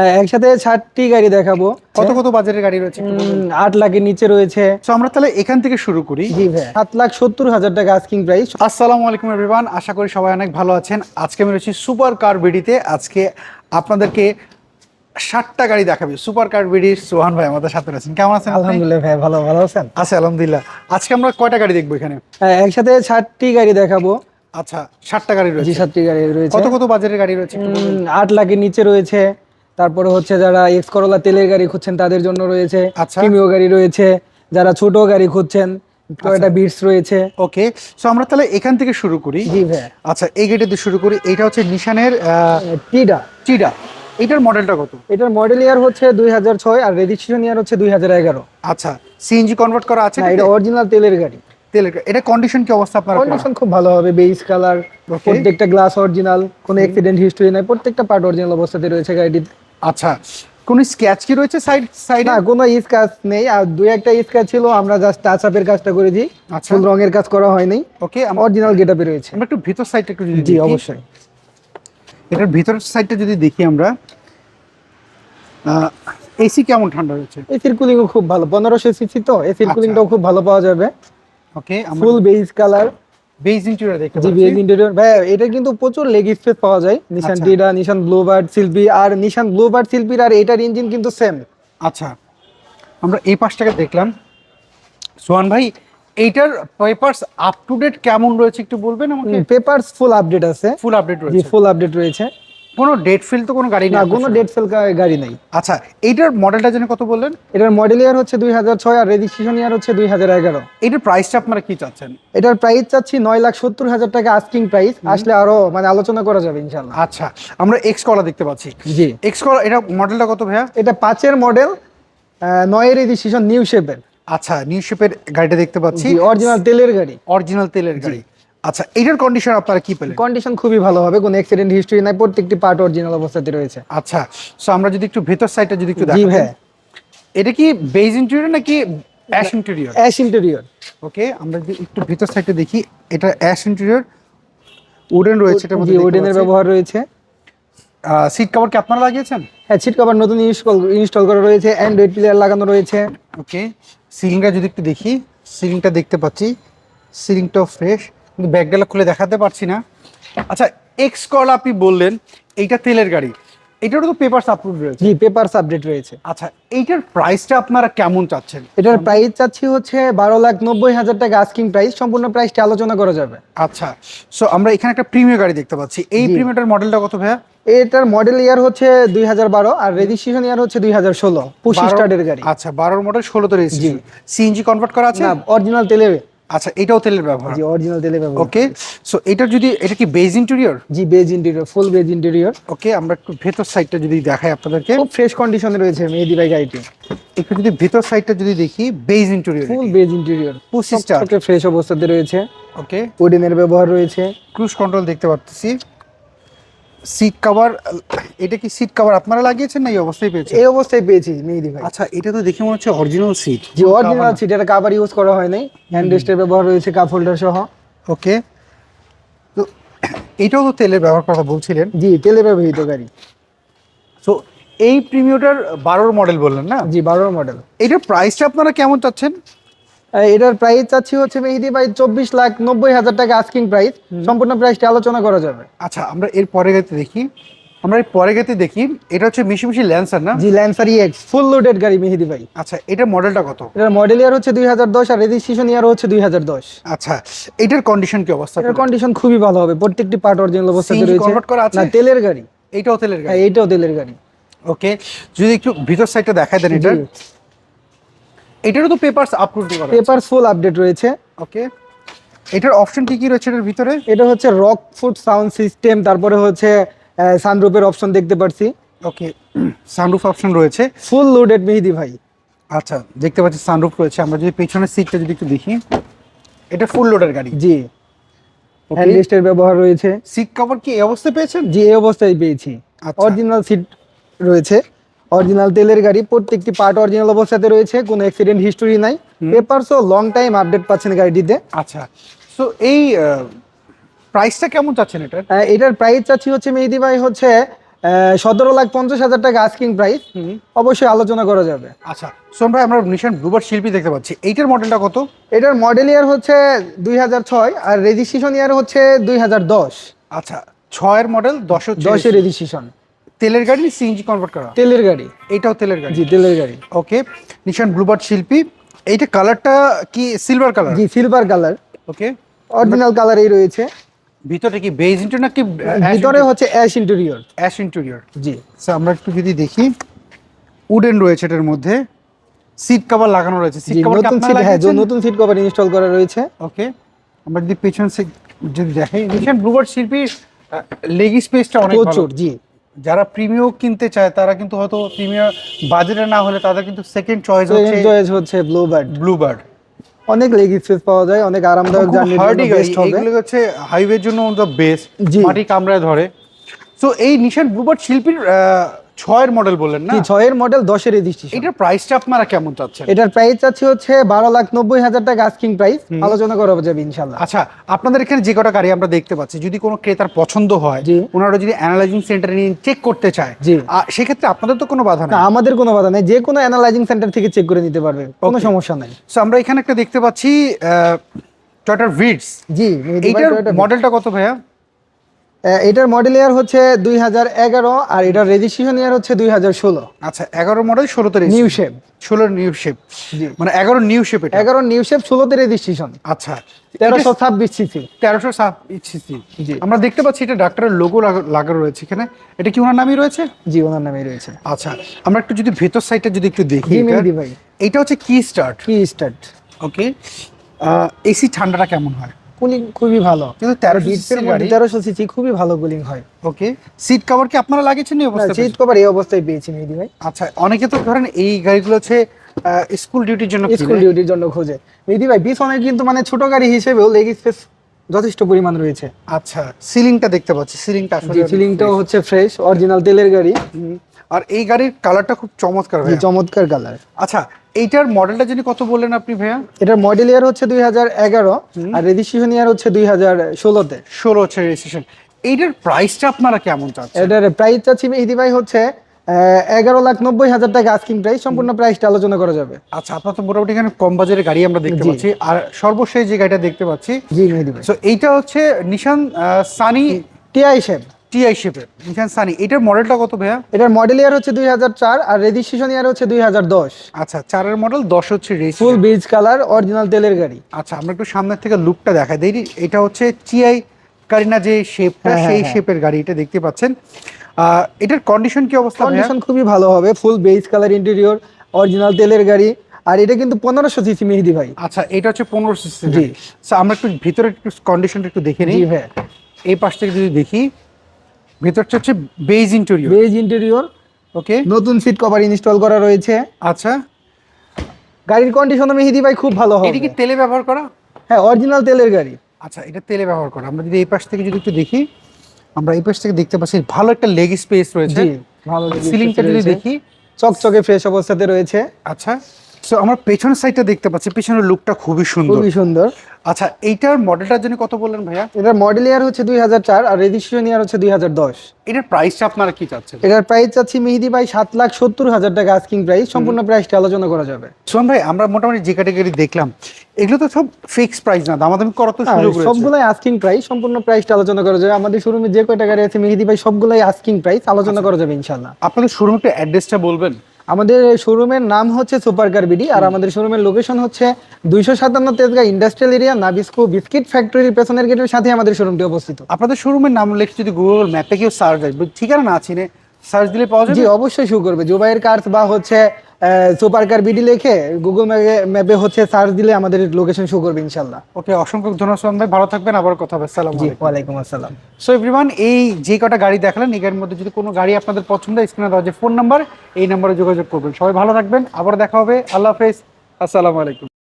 হ্যাঁ, একসাথে ষাটটি গাড়ি দেখাবো। কত কত বাজারের গাড়ি রয়েছে আট লাখের নিচে রয়েছে। তো আমরা তাহলে এখান থেকে শুরু করি। সাত লাখ সত্তর হাজার টাকা আস্কিং প্রাইস আসসালামু আলাইকুম এভরিওয়ান আশা করি সবাই অনেক ভালো আছেন। আজকে আমি রয়েছি সুপার কার বিডিতে আজকে আপনাদেরকে ষাটটা গাড়ি দেখাবে। সুপার কার বিডির সোহান ভাই আমাদের সাথে রয়েছেন। কেমন আছেন? আলহামদুলিল্লাহ ভাই ভালো ভালো আছেন? আচ্ছা আলহামদুলিল্লাহ। আজকে আমরা কয়টা গাড়ি দেখব এখানে? হ্যাঁ, একসাথে ষাটটি গাড়ি দেখাবো। আচ্ছা ষাটটা গাড়ি রয়েছে। ষাটটি গাড়ি রয়েছে। কত কত বাজারের গাড়ি রয়েছে আট লাখের নিচে রয়েছে। তারপরে হচ্ছে যারা এক্স করলা তেলের গাড়ি খুঁজছেন তাদের জন্য রয়েছে আচ্ছা। গাড়ি রয়েছে। যারা ছোট গাড়ি খুঁজছেন আচ্ছা। টয়োটা বিটস রয়েছে। ওকে সো আমরা তাহলে এখান থেকে শুরু করি। জি ভাই আচ্ছা এই গেটে দিয়ে শুরু করি। এটা হচ্ছে নিশানের টিডা চিডা এটার মডেলটা কত? এটার মডেল ইয়ার হচ্ছে দুই হাজার ছয় আর রেজিস্ট্রেশন ইয়ার হচ্ছে দুই হাজার এগারো। আচ্ছা সিএনজি কনভার্ট করা আছে না এটা অরিজিনাল তেলের গাড়ি। তেলের এটা কন্ডিশন কি অবস্থা আপনার? কন্ডিশন খুব ভালো হবে বেস কালার. প্রত্যেকটা গ্লাস অরিজিনাল কোনো অ্যাক্সিডেন্ট হিস্টরি নাই প্রত্যেকটা পার্ট অরিজিনাল অবস্থাতে রয়েছে গাড়িটিতে। আচ্ছা কোন স্ক্যাচ কি রয়েছে সাইড সাইডে না কোনো স্ক্র্যাচ নেই আর দুই একটা স্ক্র্যাচ ছিল আমরা জাস্ট টাচ আপের কাজটা করেছি আচ্ছা। ফুল রঙের কাজ করা হয়নি। ওকে আমরা অরিজিনাল গেটআপে রয়েছে। আমরা একটু ভিতর সাইডটা একটু যদি জি অবশ্যই। এটার ভিতর সাইডটা যদি দেখি আমরা এসি কেমন ঠান্ডা রয়েছে? এসির কুলিং খুব ভালো পনেরোশো সিসি তো এসির আচ্ছা। কুলিংটাও খুব ভালো পাওয়া যাবে। Okay full base colour beige interior দেখতে জি বেস ইন্টেরিয়র ভাই এটা কিন্তু প্রচুর লেগ স্পেস পাওয়া যায়। নিশান। টিডা নিশান ব্লুবার্ড শিল্পী আর নিশান ব্লুবার্ড শিল্পীর আর এটার ইঞ্জিন কিন্তু সেম আচ্ছা আমরা এই পাশটাকে দেখলাম। সোহান ভাই এইটার পেপারস আপ টু ডেট কেমন রয়েছে একটু বলবেন আমাকে? পেপারস ফুল আপডেট আছে। ফুল আপডেট রয়েছে। ফুল আপডেট রয়েছে। কোনো ডেট ফিল তো কোনো গাড়ি না কোনো ডেট ফেল গাড়ি নাই। আচ্ছা এইটার মডেলটা যেন কত বললেন? এটার মডেল ইয়ার হচ্ছে দুই হাজার ছয় আর রেজিস্ট্রেশন ইয়ার হচ্ছে দুই হাজার এগারো। এইটার প্রাইসটা আপনারা কি চাচ্ছেন? এটার প্রাইস চাচ্ছি নয় লাখ সত্তর হাজার টাকা আস্কিং প্রাইস আসলে আরও মানে আলোচনা করা যাবে ইনশাল্লাহ আচ্ছা আমরা এক্স কলা দেখতে পাচ্ছি। জি। এক্স কলা এটা মডেলটা কত ভাইয়া? এটা পাঁচের মডেল নয় রেজিস্ট্রেশন নিউ শেপের আচ্ছা নিউ শেপের গাড়িটা দেখতে পাচ্ছি। অরিজিনাল তেলের গাড়ি। অরিজিনাল তেলের গাড়ি। আচ্ছা এটার কন্ডিশন আপনারা কি পেলেন? কন্ডিশন খুবই ভালো হবে কোনো অ্যাক্সিডেন্ট হিস্টরি নাই প্রত্যেকটি পার্ট অরিজিনাল অবস্থাতে রয়েছে। আচ্ছা সো আমরা যদি একটু ভেতর সাইডটা যদি একটু দেখি এটা কি বেজ ইন্টেরিয়র নাকি ash interior ash interior okay আমরা যদি একটু ভেতর সাইডটা দেখি এটা অ্যাশ ইন্টেরিয়র উডেন রয়েছে এটার জি মধ্যে ওডেনের ব্যবহার রয়েছে। সিট কভার কি আপনারা লাগিয়েছেন? হ্যাঁ সিট কভার নতুন ইনস্টল ইনস্টল করা রয়েছে অ্যান্ড্রয়েড প্লেয়ার লাগানো রয়েছে। ওকে সিলিংটা যদি একটু দেখি সিলিংটা দেখতে পাচ্ছি সিলিংটাও ফ্রেশ কিন্তু ব্যাগডালা খুলে দেখাতে পারছি না। আচ্ছা এক্স কল আপনি বললেন এইটা তেলের গাড়ি। এটারও তো পেপারস আপলোড রয়েছে। জি পেপারস আপডেট রয়েছে। আচ্ছা এইটার প্রাইসটা আপনারা কেমন চাচ্ছেন? এটার প্রাইস চাচ্ছি হচ্ছে বারো লাখ নব্বই হাজার টাকা আস্কিং প্রাইস সম্পূর্ণ প্রাইসটা আলোচনা করা যাবে। আচ্ছা সো আমরা এখানে একটা প্রিমিয়ার গাড়ি দেখতে পাচ্ছি। এই। প্রিমিয়ারটার মডেলটা কত ভাইয়া? এটার মডেল ইয়ার হচ্ছে দুই হাজার বারো আর রেজিস্ট্রেশন ইয়ার হচ্ছে দুই হাজার ষোলো। বারো- স্টার্টের গাড়ি। আচ্ছা বারোর মডেল ষোলো তো রেজিস্ট্রেশন সিএনজি কনভার্ট করা আছে? অরিজিনাল তেলে আচ্ছা এটাও তেলের ব্যবহার? জি অরিজিনাল তেলের ব্যবহার। ওকে সো এটা যদি এটা কি বেজ ইন্টেরিয়র জি beige interior full beige interior okay আমরা একটু ভেতর সাইডটা যদি দেখাই আপনাদেরকে। খুব ফ্রেশ কন্ডিশনে রয়েছে মেহেদি ভাই গাড়িটি। একটু যদি ভেতর সাইডটা যদি দেখি beige interior full beige interior পুশি স্টার ফ্রেশ অবস্থাতে রয়েছে। ওকে ওডেনের ব্যবহার রয়েছে। ক্রুজ কন্ট্রোল দেখতে পাচ্ছি সিট কভার এটা কি সিট কভার আপনারা লাগিয়েছেন না এই অবস্থায় পেয়েছেন? এই অবস্থায় পেয়েছি মেহেদি ভাই। আচ্ছা এটা তো দেখে মনে হচ্ছে অরিজিনাল সিট যে অরিজিনাল সিট এটা কাভার ইউজ করা হয় নাই। হ্যান্ড রেস্টের ব্যবহার রয়েছে কাপ হোল্ডার সহ। ওকে তো এটাও তো তেলের ব্যবহার কথা বলছিলেন। জি তেলে ব্যবহৃত গাড়ি। সো এই প্রিমিয়টার বারোর মডেল বললেন না? জি বারোর মডেল এটার প্রাইসটা আপনারা কেমন চাচ্ছেন? এটার প্রাইস চাচ্ছি হচ্ছে মেহেদি ভাই চব্বিশ লাখ নব্বই হাজার টাকা আস্কিং প্রাইস সম্পূর্ণ প্রাইসটা আলোচনা করা যাবে। আচ্ছা আমরা এর পরে গেতে দেখি। আমরা এর পরে গেতে দেখি এটা হচ্ছে মিশি ল্যান্সার না? জি ল্যান্সার এক্স ফুল লোডেড গাড়ি মেহেদি ভাই। আচ্ছা এটার মডেলটা কত? এটার মডেল ইয়ার হচ্ছে দুই হাজার দশ আর রেজিস্ট্রেশন ইয়ার হচ্ছে দুই হাজার দশ। আচ্ছা এটার কন্ডিশন কি অবস্থা? এটার কন্ডিশন খুবই ভালো হবে। প্রত্যেকটি পার্ট অরিজিনাল অবস্থাতে রয়েছে। convert করা আছে? না তেলের গাড়ি। এইটাও তেলের হ্যাঁ গাড়ি এইটাও তেলের গাড়ি। ওকে যদি একটু ভিতর সাইডটা দেখায় দেন এটা এটারও তো পেপারস আপলোড করা পেপার ফুল আপডেট রয়েছে। ওকে এটার অপশন কি কি রয়েছে এটার ভিতরে? এটা হচ্ছে রক ফুড সাউন্ড সিস্টেম তারপরে হচ্ছে সানরুফের অপশন দেখতে পাচ্ছি ওকে সানরুফ অপশন রয়েছে। ফুল লোডেড মেহেদি ভাই। আচ্ছা দেখতে পাচ্ছি সানরুফ রয়েছে। আমরা যদি পেছনের সিটটা যদি একটু দেখি। এটা ফুল লোডের গাড়ি। জি। হ্যান্ড রেস্টের ব্যবহার রয়েছে। সিট কভার কি এই অবস্থায় পেয়েছেন? জি এই অবস্থায় পেয়েছি। আচ্ছা। অরিজিনাল সিট রয়েছে। অরিজিনাল তেলের গাড়ি প্রত্যেকটি পার্ট অরিজিনাল অবস্থাতে রয়েছে কোনো অ্যাক্সিডেন্ট হিস্টোরি নাই। পেপারসও লং টাইম আপডেট পাচ্ছেন গাড়িটিতে। আচ্ছা সো এই প্রাইসটা কেমন চাচ্ছেন এটা এটার প্রাইস চাচ্ছি হচ্ছে মেহেদি ভাই হচ্ছে সতেরো লাখ পঞ্চাশ হাজার টাকা আস্কিং প্রাইস অবশ্যই আলোচনা করা যাবে। আচ্ছা সোম ভাই আমরা নিশান ব্লুবার্ড শিল্পী দেখতে পাচ্ছি। এইটার মডেলটা কত? এটার মডেল ইয়ার হচ্ছে দুই হাজার ছয় আর রেজিস্ট্রেশন ইয়ার হচ্ছে দুই হাজার দশ। আচ্ছা ছয়ের মডেল দশ দশের রেজিস্ট্রেশন তেলের গাড়ি সিএনজি কনভার্ট করা? তেলের গাড়ি। এটাও তেলের গাড়ি। জি তেলের গাড়ি। ওকে নিশান ব্লুবার্ড শিল্পী। এইটা কালারটা কি সিলভার কালার জি সিলভার কালার ওকে অরিজিনাল কালারই রয়েছে। ভিতরে কি বেজ ইন্টেরিয়র নাকি ভিতরে হচ্ছে অ্যাশ ইন্টেরিয়র অ্যাশ ইন্টেরিয়র জি। আচ্ছা আমরা একটু যদি দেখি উডেন রয়েছে এটার মধ্যে। সিট কভার লাগানো রয়েছে। সিট কভার নতুন সিট হ্যাঁ যে নতুন সিট কভার ইনস্টল করা রয়েছে। ওকে আমরা যদি পেছন সিট যদি দেখি নিশান ব্লুবার্ড শিল্পীর লেগ স্পেসটা অনেক ভালো। প্রচুর জি। যারা প্রিমিয়াম কিনতে চায় তারা কিন্তু হয়তো প্রিমিয়ার বাজেটে না হলে তাদের কিন্তু সেকেন্ড চয়েস হচ্ছে চয়েস হচ্ছে ব্লু বার্ড ব্লুবার্ড অনেক লেগ স্পেস পাওয়া যায় অনেক আরামদায়ক জার্নি হার্ডি বেস্ট হবে। এগুলো হচ্ছে হাইওয়ের জন্য দ্য বেস্ট মাটি কামড়ায় ধরে। সো এই নিশান ব্লু ব্লুবার্ড শিল্পীর ছয়ের মডেল বললেন না? ছয়ের মডেল দশের রেজিস্ট্রেশন এটার প্রাইসটা আপনারা কেমন চাচ্ছেন? এটার প্রাইস চাচ্ছি হচ্ছে বারো লাখ নব্বই হাজার টাকা আস্কিং প্রাইস আলোচনা করা যাবে ইনশাল্লাহ আচ্ছা আপনাদের এখানে যে কটা গাড়ি আমরা দেখতে পাচ্ছি যদি কোনো ক্রেতার পছন্দ হয়। ওনারা যদি অ্যানালাইজিং সেন্টারে নিয়ে চেক করতে চায়। সেক্ষেত্রে আপনাদের তো কোনো বাধা না নেই আমাদের কোনো বাধা নেই। যে কোনো অ্যানালাইজিং সেন্টার থেকে চেক করে নিতে পারবে কোনো সমস্যা নাই। সো আমরা এখানে একটা দেখতে পাচ্ছি টয়টার ভিডস জি এইটার মডেলটা কত ভাইয়া? এটার মডেল ইয়ার হচ্ছে দুই হাজার এগারো আর এটার রেজিস্ট্রেশন ইয়ার হচ্ছে দুই হাজার ষোলো। আচ্ছা এগারো মডেল ষোলোতে নিউ শেপ ষোলো নিউ শেপ মানে এগারো নিউ শেপ এটা? এগারো নিউ শেপ ষোলোতে রেজিস্ট্রেশন আচ্ছা। তেরোশো ছাব্বিশ সিসি তেরোশো সাত সিসি জি। আমরা দেখতে পাচ্ছি এটা ডাক্তারের লোগো লাগানো রয়েছে এখানে। এটা কি ওনার নামই রয়েছে? জি ওনার নামে রয়েছে। আচ্ছা আমরা একটু যদি ভেতর সাইডটা যদি একটু দেখি এইটা হচ্ছে কি স্টার্ট কি স্টার্ট ওকে এসি ঠান্ডাটা কেমন হয়? কুলিং খুবই ভালো। কিন্তু তেরো বিটসের গাড়ি তেরোশো সিসি খুবই ভালো কুলিং হয়। ওকে। সিট কভার কি আপনারা লাগিয়েছেন এই অবস্থায় সিট কভার এই অবস্থায় পেয়েছি মেহেদি ভাই। আচ্ছা অনেকে তো ধরেন এই গাড়িগুলো হচ্ছে স্কুল ডিউটির জন্য স্কুল ডিউটির জন্য খোঁজে। মেহেদি ভাই অনেক কিন্তু মানে ছোট গাড়ি হিসেবেও লেগ স্পেস যথেষ্ট পরিমাণ রয়েছে। আচ্ছা সিলিংটা দেখতে পাচ্ছি। সিলিংটা আসলে সিলিংটাও হচ্ছে ফ্রেশ অরিজিনাল তেলের গাড়ি। আর এই গাড়ির কালারটা খুব চমৎকার জি ভাইয়া। চমৎকার কালার আচ্ছা এইটার মডেলটা যদি কত বললেন আপনি ভাইয়া? এটার মডেল ইয়ার হচ্ছে দুই হাজার এগারো আর রেজিস্ট্রেশন ইয়ার হচ্ছে দুই হাজার ষোলোতে। ষোলো হচ্ছে রেজিস্ট্রেশন এইটার প্রাইসটা আপনারা কেমন চাচ্ছেন? এটার প্রাইস চাচ্ছি ভাই হচ্ছে এগারো লাখ নব্বই হাজার টাকা আস্কিং প্রাইস সম্পূর্ণ প্রাইসটা আলোচনা করা যাবে। আচ্ছা আপনার তো মোটামুটি এখানে কম বাজারের গাড়ি আমরা দেখতে পাচ্ছি। আর সর্বশেষ যে গাড়িটা দেখতে পাচ্ছি জি এইটা হচ্ছে Nissan Sunny TI shape TI শেপের নিশান সানি এটার মডেলটা কত ভাইয়া? এটার মডেল ইয়ার হচ্ছে দুই হাজার চার আর রেজিস্ট্রেশন ইয়ার হচ্ছে দুই হাজার দশ। আচ্ছা চারের মডেল দশ হচ্ছে ফুল বিচ কালার অরিজিনাল তেলের গাড়ি। আচ্ছা আমরা একটু সামনের থেকে লুকটা দেখাই। দিই এটা হচ্ছে টিআই কারিনা যে শেপটা হ্যাঁ, সেই হ্যাঁ, শেপের গাড়ি এটা দেখতে পাচ্ছেন। এটার কন্ডিশন কি অবস্থা কন্ডিশন খুবই ভালো হবে full beige colour interior original তেলের গাড়ি আর এটা কিন্তু পনেরোশো সিসি মেহেদি ভাই। আচ্ছা এটা হচ্ছে পনেরোশো সিসি জি। আমরা একটু ভিতরে একটু কন্ডিশনটা একটু দেখে নিই। ভাই। এই পাশ থেকে যদি দেখি ভেতরটা হচ্ছে beige interior beige interior okay নতুন সিট কভার ইনস্টল করা রয়েছে। আচ্ছা। গাড়ির কন্ডিশন মেহেদি ভাই খুব ভালো হবে। এটা কি তেলে ব্যবহার করা? হ্যাঁ অরিজিনাল তেলের গাড়ি। আচ্ছা এটা তেলে ব্যবহার করা। আমরা যদি এই পাশ থেকে যদি একটু দেখি আমরা এই পাশ থেকে দেখতে পাচ্ছি ভালো একটা লেগ স্পেস রয়েছে। ভালো সিলিংটা যদি দেখি চকচকে ফ্রেশ অবস্থাতে রয়েছে। আচ্ছা। সো আমরা পেছনের সাইডটা দেখতে পাচ্ছি পেছনের লুকটা খুবই সুন্দর। খুবই সুন্দর। আচ্ছা এইটার মডেলটার জন্য কত বললেন ভাইয়া? এটার মডেল ইয়ার হচ্ছে দুই হাজার চার আর রেজিস্ট্রেশন ইয়ার হচ্ছে দুই হাজার দশ। এটার প্রাইসটা আপনারা কি চাচ্ছেন? এটার প্রাইস চাচ্ছি মেহেদি ভাই সাত লাখ সত্তর হাজার টাকা আস্কিং প্রাইস সম্পূর্ণ প্রাইসটা আলোচনা করা যাবে। সোহান ভাই আমরা মোটামুটি যে ক্যাটাগরি দেখলাম এগুলো তো সব ফিক্স প্রাইস না দামাদামি করা তো সুযোগ রয়েছে। সবগুলাই আস্কিং প্রাইস সম্পূর্ণ প্রাইসটা আলোচনা করা যাবে। আমাদের শোরুমে যে কয়টা গাড়ি আছে মেহেদি ভাই সবগুলাই আস্কিং প্রাইস আলোচনা করা যাবে ইনশাল্লাহ আপনাদের শোরুম একটু অ্যাড্রেসটা বলবেন? আমাদের শোরুমের নাম হচ্ছে সুপার কার বিডি আর আমাদের শোরুমের লোকেশন হচ্ছে দুইশো সাতান্ন Tejgaon industrial area Nabisco biscuit ফ্যাক্টরির পেছনের গেটের সাথে আমাদের শোরুমটি অবস্থিত। আপনাদের শোরুমের নাম লেখে যদি গুগল ম্যাপে কেউ সার্চ আসবে ঠিকানা না চিনে? সার্চ দিলে পাওয়া যাবে? জি অবশ্যই শুরু করবে। জুবাইয়ের কার্স বা হচ্ছে সুপার কার বিডি লিখে গুগল ম্যাপে ম্যাপে হচ্ছে সার্চ দিলে আমাদের লোকেশন শো করবে ইনশাল্লাহ ওকে অসংখ্য ধন্যবাদ ভাই। ভালো থাকবেন আবার কথা হবে। সালাম জি ওয়ালাইকুম আসসালাম। সো এভরিওয়ান এই যে কটা গাড়ি দেখালেন এই গাড়ির মধ্যে যদি কোনো গাড়ি আপনাদের পছন্দ হয় স্ক্রিনে দেওয়া যে ফোন নাম্বার এই নাম্বারে যোগাযোগ করবেন। সবাই ভালো থাকবেন আবার দেখা হবে। আল্লাহ হাফেজ। আসসালামু আলাইকুম।